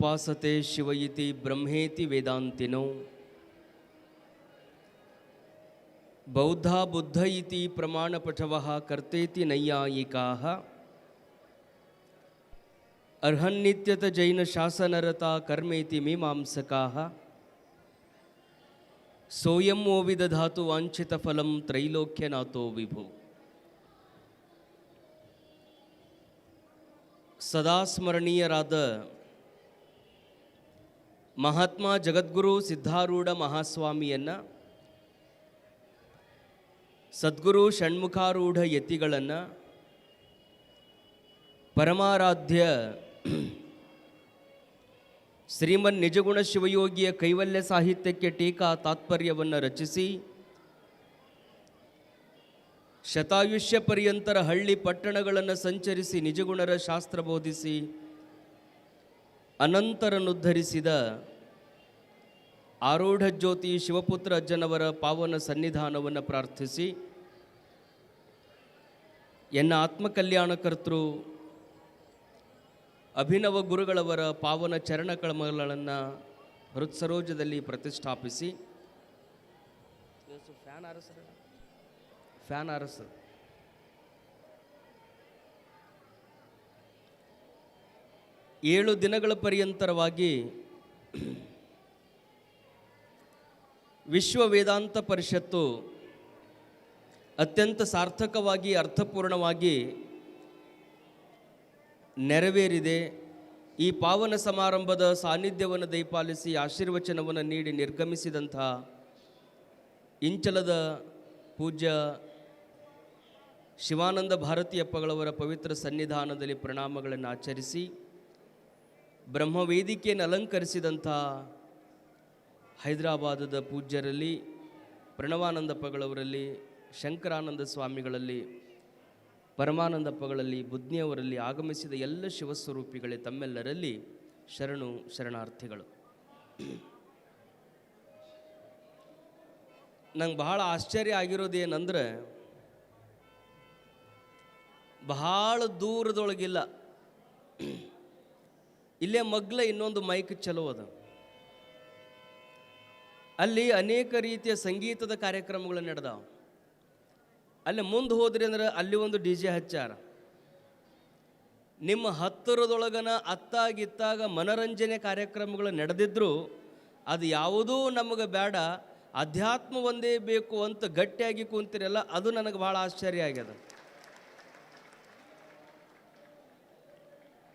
उपासते शिवयति ब्रह्मेति वेदांतिनो। बौद्धा बुद्ध इति प्रमाणपठव कर्तेति नैयायिका। अर्हन्नित्यत जैन शासनरता कर्मेति मीमांसका। सोयम वो विदधातु वांछित फलम त्रैलोक्यनाथो विभु। सदा स्मरणीयराद ಮಹಾತ್ಮ ಜಗದ್ಗುರು ಸಿದ್ಧಾರೂಢ ಮಹಾಸ್ವಾಮಿಯನ್ನು ಸದ್ಗುರು ಷಣ್ಮುಖಾರೂಢ ಯತಿಗಳನ್ನು ಪರಮಾರಾಧ್ಯ ಶ್ರೀಮನ್ ನಿಜಗುಣ ಶಿವಯೋಗಿಯ ಕೈವಲ್ಯ ಸಾಹಿತ್ಯಕ್ಕೆ ಟೀಕಾ ತಾತ್ಪರ್ಯವನ್ನು ರಚಿಸಿ ಶತಾಯುಷ್ಯ ಪರ್ಯಂತರ ಹಳ್ಳಿ ಪಟ್ಟಣಗಳನ್ನು ಸಂಚರಿಸಿ ನಿಜಗುಣರ ಶಾಸ್ತ್ರ ಬೋಧಿಸಿ ಅನಂತರನುದ್ಧರಿಸಿದ ಆರೂಢ ಜ್ಯೋತಿ ಶಿವಪುತ್ರ ಅಜ್ಜನವರ ಪಾವನ ಸನ್ನಿಧಾನವನ್ನು ಪ್ರಾರ್ಥಿಸಿ. ಎನ್ನ ಆತ್ಮಕಲ್ಯಾಣಕರ್ತೃ ಅಭಿನವ ಗುರುಗಳವರ ಪಾವನ ಚರಣಕಳಮಗಳನ್ನು ಹೃತ್ಸರೋಜದಲ್ಲಿ ಪ್ರತಿಷ್ಠಾಪಿಸಿ. ಫ್ಯಾನ್ ಆರಸ ಫ್ಯಾನ್ ಆರಸ. ಏಳು ದಿನಗಳ ಪರ್ಯಂತರವಾಗಿ ವಿಶ್ವ ವೇದಾಂತ ಪರಿಷತ್ತು ಅತ್ಯಂತ ಸಾರ್ಥಕವಾಗಿ, ಅರ್ಥಪೂರ್ಣವಾಗಿ ನೆರವೇರಿದೆ. ಈ ಪಾವನ ಸಮಾರಂಭದ ಸಾನ್ನಿಧ್ಯವನ್ನು ದಯಪಾಲಿಸಿ, ಆಶೀರ್ವಚನವನ್ನು ನೀಡಿ ನಿರ್ಗಮಿಸಿದಂಥ ಇಂಚಲದ ಪೂಜ್ಯ ಶಿವಾನಂದ ಭಾರತೀಯಪ್ಪಗಳವರ ಪವಿತ್ರ ಸನ್ನಿಧಾನದಲ್ಲಿ ಪ್ರಣಾಮಗಳನ್ನು ಆಚರಿಸಿ, ಬ್ರಹ್ಮವೇದಿಕೆಯನ್ನು ಅಲಂಕರಿಸಿದಂಥ ಹೈದರಾಬಾದದ ಪೂಜ್ಯರಲ್ಲಿ, ಪ್ರಣವಾನಂದಪ್ಪಗಳವರಲ್ಲಿ, ಶಂಕರಾನಂದ ಸ್ವಾಮಿಗಳಲ್ಲಿ, ಪರಮಾನಂದಪ್ಪಗಳಲ್ಲಿ, ಬುದ್ಧಿಯವರಲ್ಲಿ ಆಗಮಿಸಿದ ಎಲ್ಲ ಶಿವಸ್ವರೂಪಿಗಳೇ ತಮ್ಮೆಲ್ಲರಲ್ಲಿ ಶರಣು ಶರಣಾರ್ಥಿಗಳು. ನಂಗೆ ಬಹಳ ಆಶ್ಚರ್ಯ ಆಗಿರೋದೇನೆಂದ್ರೆ, ಬಹಳ ದೂರದೊಳಗಿಲ್ಲ. ಇಲ್ಲೇ ಮಗ್ಲ ಇನ್ನೊಂದು ಮೈಕ್ ಚಲೋ ಅದ. ಅಲ್ಲಿ ಅನೇಕ ರೀತಿಯ ಸಂಗೀತದ ಕಾರ್ಯಕ್ರಮಗಳು ನಡೆದಾವೆ. ಅಲ್ಲಿ ಮುಂದೆ ಹೋದ್ರಿ ಅಂದ್ರೆ ಅಲ್ಲಿ ಒಂದು ಡಿ ಜೆ ಹಚ್ಚಾರ. ನಿಮ್ಮ ಹತ್ತಿರದೊಳಗನ ಅತ್ತಾಗಿತ್ತಾಗ ಮನರಂಜನೆ ಕಾರ್ಯಕ್ರಮಗಳು ನಡೆದಿದ್ರು ಅದು ಯಾವುದೂ ನಮಗೆ ಬೇಡ, ಅಧ್ಯಾತ್ಮ ಒಂದೇ ಬೇಕು ಅಂತ ಗಟ್ಟಿಯಾಗಿ ಕೂತಿರಲ್ಲ, ಅದು ನನಗೆ ಭಾಳ ಆಶ್ಚರ್ಯ ಆಗ್ಯದ.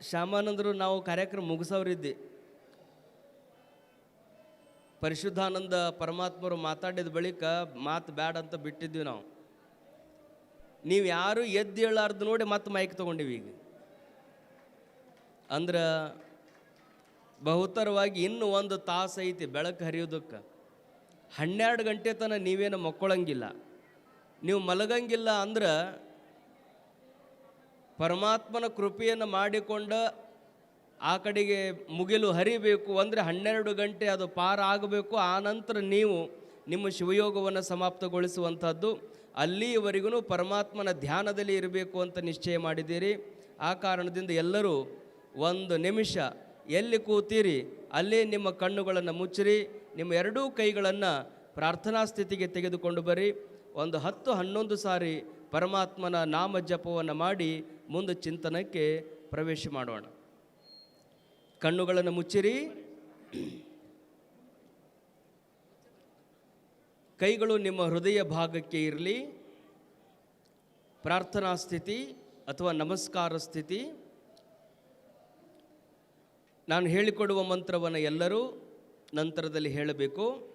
ಶ್ಯಾಮಾನಂದರು ನಾವು ಕಾರ್ಯಕ್ರಮ ಮುಗಿಸೋರಿದ್ದೆ ಪರಿಶುದ್ಧಾನಂದ ಪರಮಾತ್ಮರು ಮಾತಾಡಿದ ಬಳಿಕ ಮಾತು ಬ್ಯಾಡ ಅಂತ ಬಿಟ್ಟಿದ್ವಿ ನಾವು. ನೀವು ಯಾರು ಎದ್ದು ಹೇಳಾರ್ದು ನೋಡಿ ಮತ್ತೆ ಮೈಕ್ ತೊಗೊಂಡಿವಿ ಈಗ. ಅಂದ್ರೆ ಬಹುತರವಾಗಿ ಇನ್ನು ಒಂದು ತಾಸು ಐತಿ ಬೆಳಕು ಹರಿಯೋದಕ್ಕೆ. ಹನ್ನೆರಡು ಗಂಟೆ ತನಕ ನೀವೇನು ಮಕ್ಕೊಳಂಗಿಲ್ಲ. ನೀವು ಮಲಗಂಗಿಲ್ಲ ಅಂದ್ರೆ ಪರಮಾತ್ಮನ ಕೃಪೆಯನ್ನು ಮಾಡಿಕೊಂಡ ಆ ಕಡೆಗೆ ಮುಗಿಲು ಹರಿಬೇಕು ಅಂದರೆ ಹನ್ನೆರಡು ಗಂಟೆ ಅದು ಪಾರ ಆಗಬೇಕು. ಆ ನಂತರ ನೀವು ನಿಮ್ಮ ಶಿವಯೋಗವನ್ನು ಸಮಾಪ್ತಗೊಳಿಸುವಂಥದ್ದು ಅಲ್ಲಿಯವರೆಗೂ ಪರಮಾತ್ಮನ ಧ್ಯಾನದಲ್ಲಿ ಇರಬೇಕು ಅಂತ ನಿಶ್ಚಯ ಮಾಡಿದ್ದೀರಿ. ಆ ಕಾರಣದಿಂದ ಎಲ್ಲರೂ ಒಂದು ನಿಮಿಷ ಎಲ್ಲಿ ಕೂತೀರಿ ಅಲ್ಲೇ ನಿಮ್ಮ ಕಣ್ಣುಗಳನ್ನು ಮುಚ್ಚಿರಿ. ನಿಮ್ಮ ಎರಡೂ ಕೈಗಳನ್ನು ಪ್ರಾರ್ಥನಾ ಸ್ಥಿತಿಗೆ ತೆಗೆದುಕೊಂಡು ಬರಿ. ಒಂದು ಹತ್ತು ಹನ್ನೊಂದು ಸಾರಿ ಪರಮಾತ್ಮನ ನಾಮ ಜಪವನ್ನು ಮಾಡಿ ಮುಂದೆ ಚಿಂತನಕ್ಕೆ ಪ್ರವೇಶ ಮಾಡೋಣ. ಕಣ್ಣುಗಳನ್ನು ಮುಚ್ಚಿರಿ. ಕೈಗಳು ನಿಮ್ಮ ಹೃದಯ ಭಾಗಕ್ಕೆ ಇರಲಿ. ಪ್ರಾರ್ಥನಾ ಸ್ಥಿತಿ ಅಥವಾ ನಮಸ್ಕಾರ ಸ್ಥಿತಿ. ನಾನು ಹೇಳಿಕೊಡುವ ಮಂತ್ರವನ್ನು ಎಲ್ಲರೂ ನಂತರದಲ್ಲಿ ಹೇಳಬೇಕು.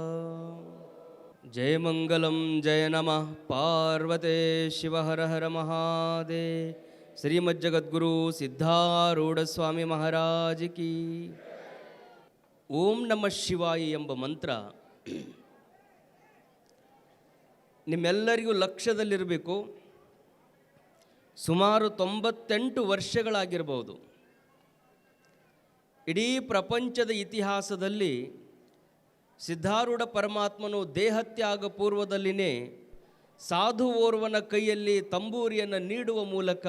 ಜಯ ಮಂಗಲಂ ಜಯ ನಮಃ. ಪಾರ್ವತೆ ಹರ ಮಹಾದೇ ಶ್ರೀಮಜ್ಜಗದ್ಗುರು ಸಿದ್ಧಾರೂಢ ಸ್ವಾಮಿ ಮಹಾರಾಜ್ ಕಿ. ಓಂ ನಮಃ ಶಿವಾಯಿ ಎಂಬ ಮಂತ್ರ ನಿಮ್ಮೆಲ್ಲರಿಗೂ ಲಕ್ಷ್ಯದಲ್ಲಿರಬೇಕು. ಸುಮಾರು ತೊಂಬತ್ತೆಂಟು ವರ್ಷಗಳಾಗಿರ್ಬೋದು. ಇಡೀ ಪ್ರಪಂಚದ ಇತಿಹಾಸದಲ್ಲಿ ಸಿದ್ಧಾರೂಢ ಪರಮಾತ್ಮನು ದೇಹತ್ಯಾಗ ಪೂರ್ವದಲ್ಲಿನೇ ಸಾಧು ಓರ್ವನ ಕೈಯಲ್ಲಿ ತಂಬೂರಿಯನ್ನು ನೀಡುವ ಮೂಲಕ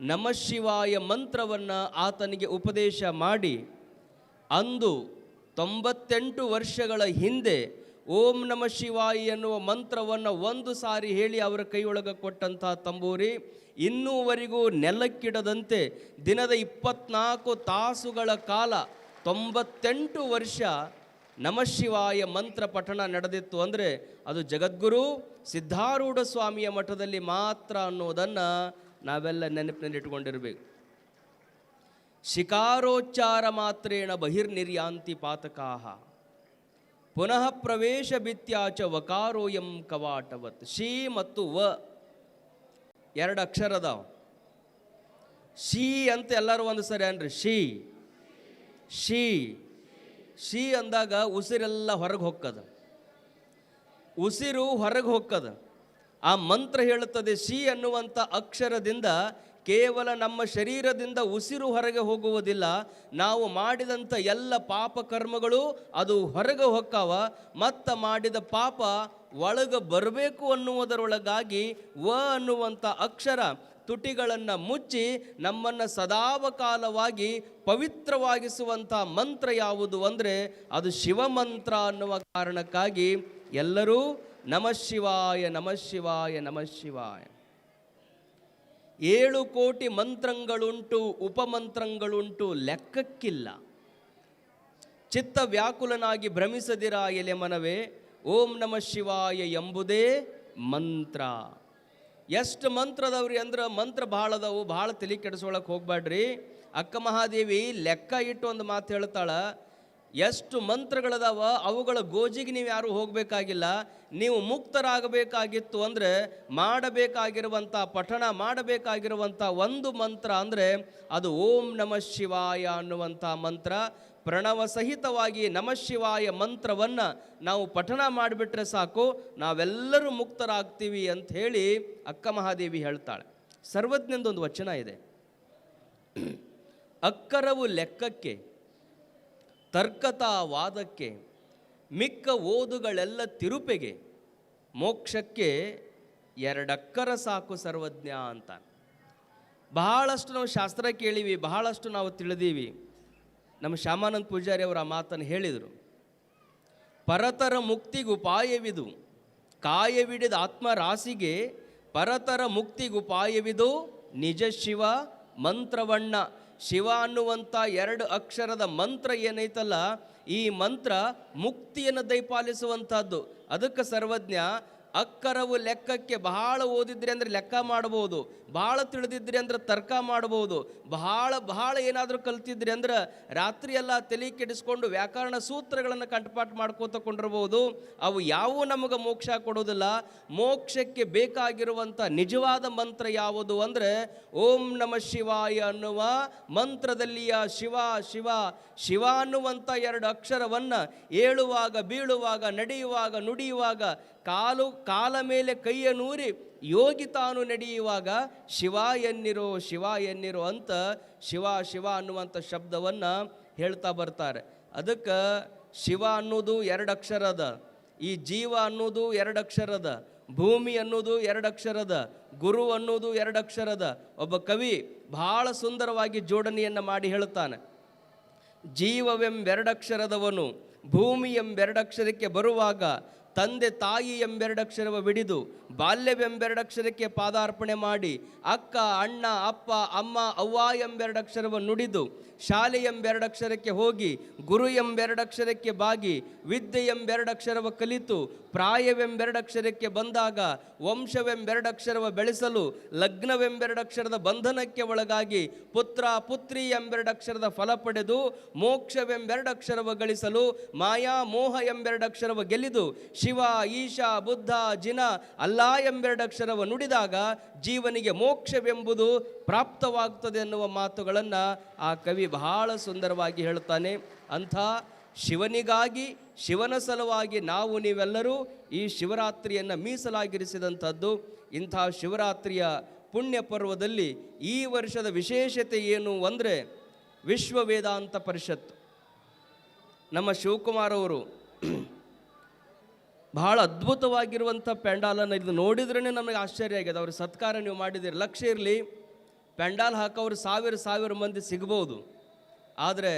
ನಮಃಶಿವಾಯ ಮಂತ್ರವನ್ನು ಆತನಿಗೆ ಉಪದೇಶ ಮಾಡಿ, ಅಂದು ತೊಂಬತ್ತೆಂಟು ವರ್ಷಗಳ ಹಿಂದೆ ಓಂ ನಮ ಶಿವಾಯಿ ಎನ್ನುವ ಮಂತ್ರವನ್ನು ಒಂದು ಸಾರಿ ಹೇಳಿ ಅವರ ಕೈಯೊಳಗೆ ಕೊಟ್ಟಂಥ ತಂಬೂರಿ ಇನ್ನೂವರೆಗೂ ನೆಲಕ್ಕಿಡದಂತೆ ದಿನದ ಇಪ್ಪತ್ನಾಲ್ಕು ತಾಸುಗಳ ಕಾಲ ತೊಂಬತ್ತೆಂಟು ವರ್ಷ ನಮಃಶಿವಾಯ ಮಂತ್ರ ಪಠಣ ನಡೆದಿತ್ತು ಅಂದರೆ ಅದು ಜಗದ್ಗುರು ಸಿದ್ಧಾರೂಢ ಸ್ವಾಮಿಯ ಮಠದಲ್ಲಿ ಮಾತ್ರ ಅನ್ನೋದನ್ನು ನಾವೆಲ್ಲ ನೆನಪಿನಲ್ಲಿಟ್ಕೊಂಡಿರಬೇಕು. ಶಿಕಾರೋಚ್ಚಾರ ಮಾತ್ರೇಣ ಬಹಿರ್ನಿರ್ಯಾಂತಿ ಪಾತಕಾಹ. ಪುನಃ ಪ್ರವೇಶ ಬಿತ್ಯಾಚ ವಕಾರೋಯಂ ಕವಾಟವತ್. ಶೀ ಮತ್ತು ವ ಎರಡು ಅಕ್ಷರ ಅದಾವ. ಶಿ ಅಂತ ಎಲ್ಲರೂ ಒಂದು ಸರಿ ಅನ್ರಿ. ಶೀ. ಶಿ. ಶಿ ಅಂದಾಗ ಉಸಿರೆಲ್ಲ ಹೊರಗೆ ಹೊಕ್ಕದ. ಉಸಿರು ಹೊರಗೆ ಹೊಕ್ಕದ. ಆ ಮಂತ್ರ ಹೇಳುತ್ತದೆ ಶಿ ಅನ್ನುವಂಥ ಅಕ್ಷರದಿಂದ ಕೇವಲ ನಮ್ಮ ಶರೀರದಿಂದ ಉಸಿರು ಹೊರಗೆ ಹೋಗುವುದಿಲ್ಲ. ನಾವು ಮಾಡಿದಂಥ ಎಲ್ಲ ಪಾಪ ಕರ್ಮಗಳು ಅದು ಹೊರಗೆ ಹೊಕ್ಕಾವ. ಮತ್ತ ಮಾಡಿದ ಪಾಪ ಒಳಗೆ ಬರಬೇಕು ಅನ್ನುವುದರೊಳಗಾಗಿ ವ ಅನ್ನುವಂಥ ಅಕ್ಷರ ತುಟಿಗಳನ್ನು ಮುಚ್ಚಿ ನಮ್ಮನ್ನು ಸದಾವಕಾಲವಾಗಿ ಪವಿತ್ರವಾಗಿಸುವಂಥ ಮಂತ್ರ ಯಾವುದು ಅಂದರೆ ಅದು ಶಿವಮಂತ್ರ ಅನ್ನುವ ಕಾರಣಕ್ಕಾಗಿ ಎಲ್ಲರೂ ನಮಃ ಶಿವಾಯ ನಮಃ ಶಿವಾಯ ನಮಃ ಶಿವಾಯ. ಏಳು ಕೋಟಿ ಮಂತ್ರಗಳುಂಟು, ಉಪಮಂತ್ರಗಳುಂಟು ಲೆಕ್ಕಕ್ಕಿಲ್ಲ. ಚಿತ್ತ ವ್ಯಾಕುಲನಾಗಿ ಭ್ರಮಿಸದಿರ ಎಲೆಮನವೇ ಓಂ ನಮಃ ಶಿವಾಯ ಎಂಬುದೇ ಮಂತ್ರ. ಎಷ್ಟು ಮಂತ್ರದವ್ರಿ ಅಂದ್ರೆ ಮಂತ್ರ ಭಾಳ ಅದಾವು ಭಾಳ ತಲೆ ಕೆಡಿಸ್ಕೊಳಕ್ಕೆ ಹೋಗ್ಬೇಡ್ರಿ ಅಕ್ಕ ಮಹಾದೇವಿ ಲೆಕ್ಕ ಇಟ್ಟು ಒಂದು ಮಾತು ಹೇಳ್ತಾಳ, ಎಷ್ಟು ಮಂತ್ರಗಳದಾವ, ಅವುಗಳ ಗೋಜಿಗೆ ನೀವು ಯಾರು ಹೋಗಬೇಕಾಗಿಲ್ಲ. ನೀವು ಮುಕ್ತರಾಗಬೇಕಾಗಿತ್ತು ಅಂದರೆ ಮಾಡಬೇಕಾಗಿರುವಂಥ ಪಠಣ ಮಾಡಬೇಕಾಗಿರುವಂಥ ಒಂದು ಮಂತ್ರ ಅಂದರೆ ಅದು ಓಂ ನಮ ಶಿವಾಯ ಅನ್ನುವಂಥ ಮಂತ್ರ. ಪ್ರಣವ ಸಹಿತವಾಗಿ ನಮಶಿವಾಯ ಮಂತ್ರವನ್ನು ನಾವು ಪಠಣ ಮಾಡಿಬಿಟ್ರೆ ಸಾಕು, ನಾವೆಲ್ಲರೂ ಮುಕ್ತರಾಗ್ತೀವಿ ಅಂತ ಹೇಳಿ ಅಕ್ಕ ಮಹಾದೇವಿ ಹೇಳ್ತಾಳೆ. ಸರ್ವಜ್ಞಂದೊಂದು ವಚನ ಇದೆ. ಅಕ್ಕರವು ಲೆಕ್ಕಕ್ಕೆ ತರ್ಕತಾ ವಾದಕ್ಕೆ ಮಿಕ್ಕ ಓದುಗಳೆಲ್ಲ ತಿರುಪೆಗೆ, ಮೋಕ್ಷಕ್ಕೆ ಎರಡಕ್ಕರ ಸಾಕು ಸರ್ವಜ್ಞ ಅಂತ ಬಹಳಷ್ಟು ನಾವು ಶಾಸ್ತ್ರ ಕೇಳೀವಿ, ಬಹಳಷ್ಟು ನಾವು ತಿಳಿದೀವಿ. ನಮ್ಮ ಶ್ಯಾಮಾನಂದ ಪೂಜಾರಿ ಅವರು ಆ ಮಾತನ್ನು ಹೇಳಿದರು. ಪರತರ ಮುಕ್ತಿಗುಪಾಯವಿದು ಕಾಯವಿಡಿದ ಆತ್ಮರಾಶಿಗೆ ಪರತರ ಮುಕ್ತಿಗುಪಾಯವಿದು ನಿಜ ಶಿವ ಮಂತ್ರವಣ್ಣ. ಶಿವ ಅನ್ನುವಂಥ ಎರಡು ಅಕ್ಷರದ ಮಂತ್ರ ಏನೈತಲ್ಲ, ಈ ಮಂತ್ರ ಮುಕ್ತಿಯನ್ನು ದಯಪಾಲಿಸುವಂಥದ್ದು. ಅದಕ್ಕೆ ಸರ್ವಜ್ಞ ಅಕ್ಕರವು ಲೆಕ್ಕಕ್ಕೆ ಬಹಳ ಓದಿದ್ರಿ ಅಂದ್ರೆ ಲೆಕ್ಕ ಮಾಡ್ಬೋದು ಭಾಳ ತಿಳಿದಿದ್ರಿ ಅಂದ್ರೆ ತರ್ಕ ಮಾಡ್ಬೋದು, ಬಹಳ ಬಹಳ ಏನಾದರೂ ಕಲ್ತಿದ್ರಿ ಅಂದ್ರೆ ರಾತ್ರಿ ಎಲ್ಲ ತಲೆ ಕೆಡಿಸ್ಕೊಂಡು ವ್ಯಾಕರಣ ಸೂತ್ರಗಳನ್ನು ಕಂಠಪಾಠ ಮಾಡ್ಕೋತ ಕೊಂಡಿರ್ಬೋದು. ಅವು ಯಾವೂ ನಮಗೆ ಮೋಕ್ಷ ಕೊಡೋದಿಲ್ಲ ಮೋಕ್ಷಕ್ಕೆ ಬೇಕಾಗಿರುವಂಥ ನಿಜವಾದ ಮಂತ್ರ ಯಾವುದು ಅಂದರೆ ಓಂ ನಮ ಶಿವಾಯ ಅನ್ನುವ ಮಂತ್ರದಲ್ಲಿಯ ಶಿವ ಶಿವ ಶಿವ ಅನ್ನುವಂಥ ಎರಡು ಅಕ್ಷರವನ್ನು ಏಳುವಾಗ, ಬೀಳುವಾಗ, ನಡೆಯುವಾಗ, ನುಡಿಯುವಾಗ ಕಾಲು, ಕಾಲ ಮೇಲೆ ಕೈಯ ನೂರಿ ಯೋಗಿ ತಾನು ನಡೆಯುವಾಗ ಶಿವ ಎನ್ನಿರೋ ಶಿವ ಎನ್ನಿರೋ ಅಂತ ಶಿವ ಶಿವ ಅನ್ನುವಂಥ ಶಬ್ದವನ್ನು ಹೇಳ್ತಾ ಬರ್ತಾರೆ. ಅದಕ್ಕೆ ಶಿವ ಅನ್ನೋದು ಎರಡು ಅಕ್ಷರದ ಈ ಜೀವ ಅನ್ನೋದು ಎರಡು ಅಕ್ಷರದ ಭೂಮಿ ಅನ್ನೋದು ಎರಡು ಅಕ್ಷರದ ಗುರು ಅನ್ನೋದು ಎರಡು ಅಕ್ಷರದ ಒಬ್ಬ ಕವಿ ಬಹಳ ಸುಂದರವಾಗಿ ಜೋಡಣೆಯನ್ನು ಮಾಡಿ ಹೇಳುತ್ತಾನೆ ಜೀವವೆಂಬೆರಡಕ್ಷರದವನು ಭೂಮಿ ಎಂಬೆರಡಕ್ಷರಕ್ಕೆ ಬರುವಾಗ ತಂದೆ ತಾಯಿ ಎಂಬೆರಡಕ್ಷರವ ಬಿಡಿದು ಬಾಲ್ಯವೆಂಬೆರಡಕ್ಷರಕ್ಕೆ ಪಾದಾರ್ಪಣೆ ಮಾಡಿ ಅಕ್ಕ ಅಣ್ಣ ಅಪ್ಪ ಅಮ್ಮ ಅವ್ವ ಎಂಬೆರಡಕ್ಷರವ ನುಡಿದು ಶಾಲೆ ಎಂಬೆರಡಕ್ಷರಕ್ಕೆ ಹೋಗಿ, ಗುರು ಎಂಬೆರಡಕ್ಷರಕ್ಕೆ ಬಾಗಿ, ವಿದ್ಯೆ ಎಂಬೆರಡಕ್ಷರವ ಕಲಿತು, ಪ್ರಾಯವೆಂಬೆರಡಕ್ಷರಕ್ಕೆ ಬಂದಾಗ, ವಂಶವೆಂಬೆರಡಕ್ಷರವ ಬೆಳೆಸಲು, ಲಗ್ನವೆಂಬೆರಡಕ್ಷರದ ಬಂಧನಕ್ಕೆ ಒಳಗಾಗಿ ಪುತ್ರ ಪುತ್ರಿ ಎಂಬೆರಡಕ್ಷರದ ಫಲ ಪಡೆದು, ಮೋಕ್ಷವೆಂಬೆರಡಕ್ಷರವ ಗಳಿಸಲು, ಮಾಯಾ ಮೋಹ ಎಂಬೆರಡಕ್ಷರವ ಗೆಲ್ಲಿದು ಶಿವ, ಈಶಾ, ಬುದ್ಧ, ಜಿನ, ಅಲ್ಲ ಎಂಬೆರಡಕ್ಷರವ ನುಡಿದಾಗ ಜೀವನಿಗೆ ಮೋಕ್ಷವೆಂಬುದು ಪ್ರಾಪ್ತವಾಗುತ್ತದೆ ಎನ್ನುವ ಮಾತುಗಳನ್ನು ಆ ಕವಿ ಬಹಳ ಸುಂದರವಾಗಿ ಹೇಳ್ತಾನೆ ಅಂಥ ಶಿವನಿಗಾಗಿ, ಶಿವನ ಸಲುವಾಗಿ ನಾವು ನೀವೆಲ್ಲರೂ ಈ ಶಿವರಾತ್ರಿಯನ್ನು ಮೀಸಲಾಗಿರಿಸಿದಂಥದ್ದು, ಇಂಥ ಶಿವರಾತ್ರಿಯ ಪುಣ್ಯ ಪರ್ವದಲ್ಲಿ ಈ ವರ್ಷದ ವಿಶೇಷತೆ ಏನು ಅಂದರೆ ವಿಶ್ವ ವೇದಾಂತ ಪರಿಷತ್ತು. ನಮ್ಮ ಶಿವಕುಮಾರ್ ಅವರು ಬಹಳ ಅದ್ಭುತವಾಗಿರುವಂಥ ಪೆಂಡಾಲನ್ನು ಇದು ನೋಡಿದ್ರೇ ನಮಗೆ ಆಶ್ಚರ್ಯ ಆಗಿದೆ. ಅವ್ರ ಸತ್ಕಾರ ನೀವು ಮಾಡಿದ್ದೀರಿ, ಲಕ್ಷ ಇರಲಿ, ಪೆಂಡಾಲ್ ಹಾಕೋರು ಸಾವಿರ ಸಾವಿರ ಮಂದಿ ಸಿಗ್ಬೋದು. ಆದರೆ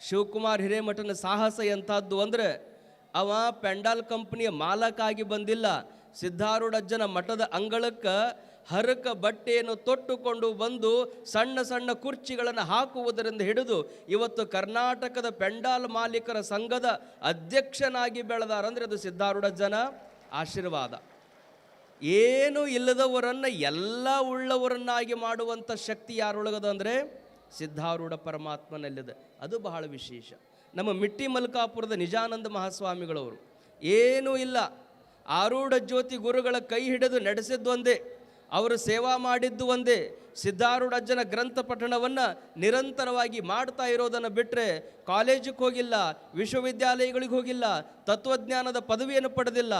ಶಿವಕುಮಾರ್ ಹಿರೇಮಠನ ಸಾಹಸ ಎಂಥದ್ದು ಅಂದರೆ ಅವ ಪೆಂಡಾಲ್ ಕಂಪ್ನಿಯ ಮಾಲಕಾಗಿ ಬಂದಿಲ್ಲ. ಸಿದ್ಧಾರೂಢಜ್ಜನ ಮಠದ ಅಂಗಳಕ್ಕೆ ಹರಕ ಬಟ್ಟೆಯನ್ನು ತೊಟ್ಟುಕೊಂಡು ಬಂದು ಸಣ್ಣ ಸಣ್ಣ ಕುರ್ಚಿಗಳನ್ನು ಹಾಕುವುದರಿಂದ ಹಿಡಿದು ಇವತ್ತು ಕರ್ನಾಟಕದ ಪೆಂಡಾಲ್ ಮಾಲೀಕರ ಸಂಘದ ಅಧ್ಯಕ್ಷನಾಗಿ ಬೆಳೆದಾರಂದ್ರೆ ಅದು ಸಿದ್ಧಾರೂಢಜ್ಜನ ಆಶೀರ್ವಾದ. ಏನು ಇಲ್ಲದವರನ್ನು ಎಲ್ಲ ಉಳ್ಳವರನ್ನಾಗಿ ಮಾಡುವಂಥ ಶಕ್ತಿ ಯಾರೊಳಗದ ಅಂದರೆ ಸಿದ್ಧಾರೂಢ ಪರಮಾತ್ಮನಲ್ಲಿದೆ. ಅದು ಬಹಳ ವಿಶೇಷ. ನಮ್ಮ ಮಿಟ್ಟಿ ಮಲ್ಕಾಪುರದ ನಿಜಾನಂದ ಮಹಾಸ್ವಾಮಿಗಳವರು, ಏನೂ ಇಲ್ಲ. ಆರೂಢ ಜ್ಯೋತಿ ಗುರುಗಳ ಕೈ ಹಿಡಿದು ನಡೆಸಿದ್ದು ಒಂದೇ. ಅವರು ಸೇವಾ ಮಾಡಿದ್ದು ಒಂದೇ. ಸಿದ್ಧಾರೂಢಜ್ಜನ ಗ್ರಂಥ ಪಠಣವನ್ನು ನಿರಂತರವಾಗಿ ಮಾಡ್ತಾ ಇರೋದನ್ನು ಬಿಟ್ಟರೆ ಕಾಲೇಜಿಗೆ ಹೋಗಿಲ್ಲ, ವಿಶ್ವವಿದ್ಯಾಲಯಗಳಿಗೆ ಹೋಗಿಲ್ಲ, ತತ್ವಜ್ಞಾನದ ಪದವಿಯನ್ನು ಪಡೆದಿಲ್ಲ.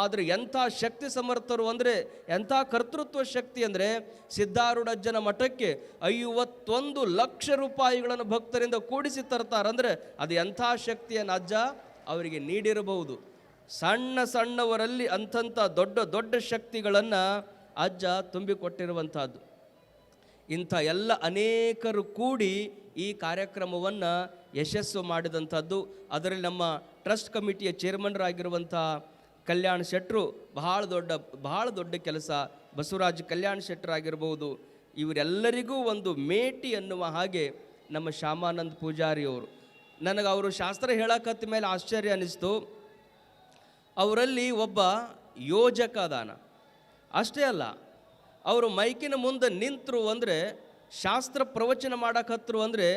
ಆದರೆ ಎಂಥ ಶಕ್ತಿ ಸಮರ್ಥರು ಅಂದರೆ, ಎಂಥ ಕರ್ತೃತ್ವ ಶಕ್ತಿ ಅಂದರೆ ಸಿದ್ಧಾರೂಢಜ್ಜನ ಮಠಕ್ಕೆ ಐವತ್ತೊಂದು ಲಕ್ಷ ರೂಪಾಯಿಗಳನ್ನು ಭಕ್ತರಿಂದ ಕೂಡಿಸಿ ತರ್ತಾರಂದರೆ ಅದು ಎಂಥ ಶಕ್ತಿಯನ್ನು ಅಜ್ಜ ಅವರಿಗೆ ನೀಡಿರಬಹುದು. ಸಣ್ಣ ಸಣ್ಣವರಲ್ಲಿ ಅಂಥಂಥ ದೊಡ್ಡ ದೊಡ್ಡ ಶಕ್ತಿಗಳನ್ನು ಅಜ್ಜ ತುಂಬಿಕೊಟ್ಟಿರುವಂಥದ್ದು. ಇಂಥ ಎಲ್ಲ ಅನೇಕರು ಕೂಡಿ ಈ ಕಾರ್ಯಕ್ರಮವನ್ನು ಯಶಸ್ಸು ಮಾಡಿದಂಥದ್ದು. ಅದರಲ್ಲಿ ನಮ್ಮ ಟ್ರಸ್ಟ್ ಕಮಿಟಿಯ ಚೇರ್ಮನ್ರಾಗಿರುವಂಥ ಕಲ್ಯಾಣ್ ಶೆಟ್ಟರು ಬಹಳ ದೊಡ್ಡ ಬಹಳ ದೊಡ್ಡ ಕೆಲಸ. ಬಸವರಾಜ್ ಕಲ್ಯಾಣ್ ಶೆಟ್ಟರಾಗಿರ್ಬೋದು ಇವರೆಲ್ಲರಿಗೂ ಒಂದು ಮೇಟಿ ಅನ್ನುವ ಹಾಗೆ ನಮ್ಮ ಶ್ಯಾಮಾನಂದ್ ಪೂಜಾರಿಯವರು ನನಗೆ ಅವರು ಶಾಸ್ತ್ರ ಹೇಳಕತ್ತ ಮೇಲೆ ಆಶ್ಚರ್ಯ ಅನ್ನಿಸ್ತು ಅವರಲ್ಲಿ ಒಬ್ಬ ಯೋಜಕ ಅದಾನ. ಅಷ್ಟೇ ಅಲ್ಲ, ಅವರು ಮೈಕಿನ ಮುಂದೆ ನಿಂತರು ಅಂದರೆ, ಶಾಸ್ತ್ರ ಪ್ರವಚನ ಮಾಡಕತ್ರು ಅಂದರೆ,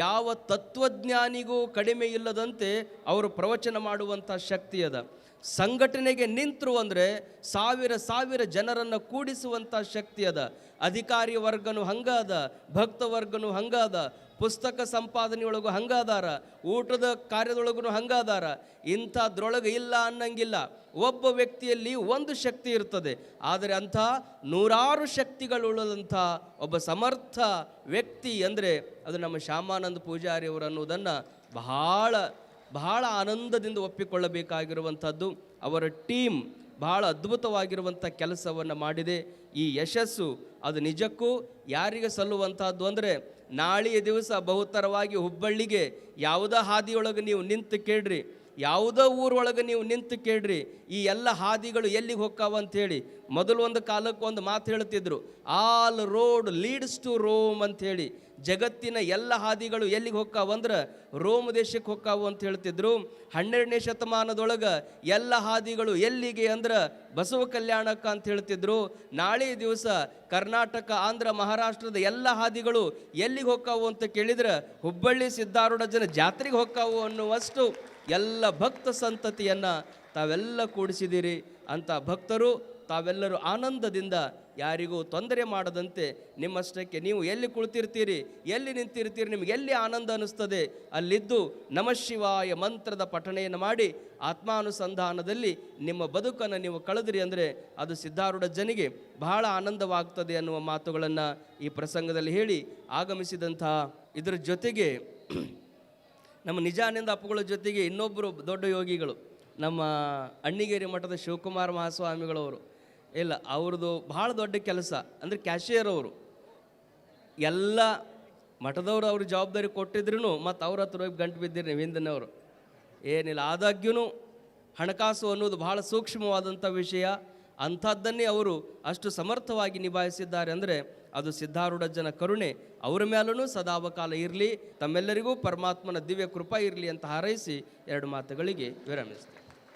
ಯಾವ ತತ್ವಜ್ಞಾನಿಗೂ ಕಡಿಮೆ ಇಲ್ಲದಂತೆ ಅವರು ಪ್ರವಚನ ಮಾಡುವಂಥ ಶಕ್ತಿ ಅದ. ಸಂಘಟನೆಗೆ ನಿಂತರು ಅಂದರೆ, ಸಾವಿರ ಸಾವಿರ ಜನರನ್ನು ಕೂಡಿಸುವಂಥ ಶಕ್ತಿ ಅದ. ಅಧಿಕಾರಿ ವರ್ಗನು ಹಂಗಾದ ಭಕ್ತ ವರ್ಗನು ಹಂಗಾದ ಪುಸ್ತಕ ಸಂಪಾದನೆಯೊಳಗೂ ಹಂಗಾದಾರ, ಊಟದ ಕಾರ್ಯದೊಳಗೂ ಹಂಗಾದಾರ ಇಂಥದ್ರೊಳಗೆ ಇಲ್ಲ ಅನ್ನಂಗಿಲ್ಲ. ಒಬ್ಬ ವ್ಯಕ್ತಿಯಲ್ಲಿ ಒಂದು ಶಕ್ತಿ ಇರ್ತದೆ. ಆದರೆ ಅಂಥ ನೂರಾರು ಶಕ್ತಿಗಳುಳ್ಳದಂಥ ಒಬ್ಬ ಸಮರ್ಥ ವ್ಯಕ್ತಿ ಅಂದರೆ ಅದು ನಮ್ಮ ಶ್ಯಾಮಾನಂದ ಪೂಜಾರಿ ಅವರು ಅನ್ನೋದನ್ನು ಬಹಳ ಬಹಳ ಆನಂದದಿಂದ ಒಪ್ಪಿಕೊಳ್ಳಬೇಕಾಗಿರುವಂಥದ್ದು. ಅವರ ಟೀಮ್ ಬಹಳ ಅದ್ಭುತವಾಗಿರುವಂಥ ಕೆಲಸವನ್ನು ಮಾಡಿದೆ. ಈ ಯಶಸ್ಸು ಅದು ನಿಜಕ್ಕೂ ಯಾರಿಗೆ ಸಲ್ಲುವಂಥದ್ದು ಅಂದರೆ ನಾಳೆಯ ದಿವಸ ಬಹುತರವಾಗಿ ಹುಬ್ಬಳ್ಳಿಗೆ ಯಾವುದೇ ಹಾದಿಯೊಳಗೆ ನೀವು ನಿಂತು ಕೇಳ್ರಿ. ಯಾವುದೋ ಊರೊಳಗೆ ನೀವು ನಿಂತು ಕೇಳ್ರಿ, ಈ ಎಲ್ಲ ಹಾದಿಗಳು ಎಲ್ಲಿಗೆ ಹೋಗ್ತಾವ ಅಂತೇಳಿ ಮೊದಲು ಒಂದು ಕಾಲಕ್ಕೆ ಒಂದು ಮಾತು ಹೇಳ್ತಿದ್ರು, all road leads to Rome ಅಂಥೇಳಿ. ಜಗತ್ತಿನ ಎಲ್ಲ ಹಾದಿಗಳು ಎಲ್ಲಿಗೆ ಹೋಗ್ತಾವ ಅಂದ್ರೆ ರೋಮ್ ದೇಶಕ್ಕೆ ಹೋಗ್ತಾವು ಅಂತ ಹೇಳ್ತಿದ್ರು. ಹನ್ನೆರಡನೇ ಶತಮಾನದೊಳಗೆ ಎಲ್ಲ ಹಾದಿಗಳು ಎಲ್ಲಿಗೆ ಅಂದ್ರೆ ಬಸವ ಕಲ್ಯಾಣಕ್ಕೆ ಅಂತ ಹೇಳ್ತಿದ್ರು. ನಾಳೆ ದಿವಸ ಕರ್ನಾಟಕ, ಆಂಧ್ರ, ಮಹಾರಾಷ್ಟ್ರದ ಎಲ್ಲ ಹಾದಿಗಳು ಎಲ್ಲಿಗೆ ಹೋಗ್ತಾವು ಅಂತ ಕೇಳಿದ್ರೆ, ಹುಬ್ಬಳ್ಳಿ ಸಿದ್ಧಾರೂಢ ಜನ ಜಾತ್ರೆಗೆ ಹೋಗ್ತಾವು ಅನ್ನುವಷ್ಟು ಎಲ್ಲ ಭಕ್ತ ಸಂತತಿಯನ್ನು ತಾವೆಲ್ಲ ಕೂಡಿಸಿದ್ದೀರಿ ಅಂತ ಭಕ್ತರು ತಾವೆಲ್ಲರೂ ಆನಂದದಿಂದ ಯಾರಿಗೂ ತೊಂದರೆ ಮಾಡದಂತೆ ನಿಮ್ಮಷ್ಟಕ್ಕೆ ನೀವು ಎಲ್ಲಿ ಕುಳಿತಿರ್ತೀರಿ, ಎಲ್ಲಿ ನಿಂತಿರ್ತೀರಿ ನಿಮಗೆ ಎಲ್ಲಿ ಆನಂದ ಅನ್ನಿಸ್ತದೆ ಅಲ್ಲಿದ್ದು ನಮಃಶಿವಾಯ ಮಂತ್ರದ ಪಠಣೆಯನ್ನು ಮಾಡಿ ಆತ್ಮಾನುಸಂಧಾನದಲ್ಲಿ ನಿಮ್ಮ ಬದುಕನ್ನು ನೀವು ಕಳೆದ್ರಿ ಅಂದರೆ ಅದು ಸಿದ್ಧಾರೂಢ ಜನಿಗೆ ಬಹಳ ಆನಂದವಾಗ್ತದೆ ಅನ್ನುವ ಮಾತುಗಳನ್ನು ಈ ಪ್ರಸಂಗದಲ್ಲಿ ಹೇಳಿ ಆಗಮಿಸಿದಂತಹ ಇದರ ಜೊತೆಗೆ ನಮ್ಮ ನಿಜಾನಂದ ಅಪ್ಪುಗಳ ಜೊತೆಗೆ ಇನ್ನೊಬ್ಬರು ದೊಡ್ಡ ಯೋಗಿಗಳು, ನಮ್ಮ ಅಣ್ಣಿಗೇರಿ ಮಠದ ಶಿವಕುಮಾರ ಮಹಾಸ್ವಾಮಿಗಳವರು. ಇಲ್ಲ, ಅವ್ರದ್ದು ಭಾಳ ದೊಡ್ಡ ಕೆಲಸ ಅಂದರೆ ಕ್ಯಾಶಿಯರ್ ಅವರು. ಎಲ್ಲ ಮಠದವರು ಅವ್ರ ಜವಾಬ್ದಾರಿ ಕೊಟ್ಟಿದ್ರು ಮತ್ತು ಅವ್ರ ಹತ್ರ ಹೋಗಿ ಗಂಟು ಬಿದ್ದಿರಿ ನೀವು ಏನಿಲ್ಲ ಆದಾಗ್ಯೂ ಹಣಕಾಸು ಅನ್ನೋದು ಬಹಳ ಸೂಕ್ಷ್ಮವಾದಂಥ ವಿಷಯ. ಅಂಥದ್ದನ್ನೇ ಅವರು ಅಷ್ಟು ಸಮರ್ಥವಾಗಿ ನಿಭಾಯಿಸಿದ್ದಾರೆ ಅಂದರೆ ಅದು ಸಿದ್ಧಾರೂಢಜ್ಜನ ಕರುಣೆ. ಅವರ ಮೇಲೂ ಸದಾವಕಾಲ ಇರಲಿ, ತಮ್ಮೆಲ್ಲರಿಗೂ ಪರಮಾತ್ಮನ ದಿವ್ಯ ಕೃಪಾ ಇರಲಿ ಅಂತ ಹಾರೈಸಿ ಎರಡು ಮಾತುಗಳಿಗೆ ವಿರಮಿಸ್ತೀನಿ.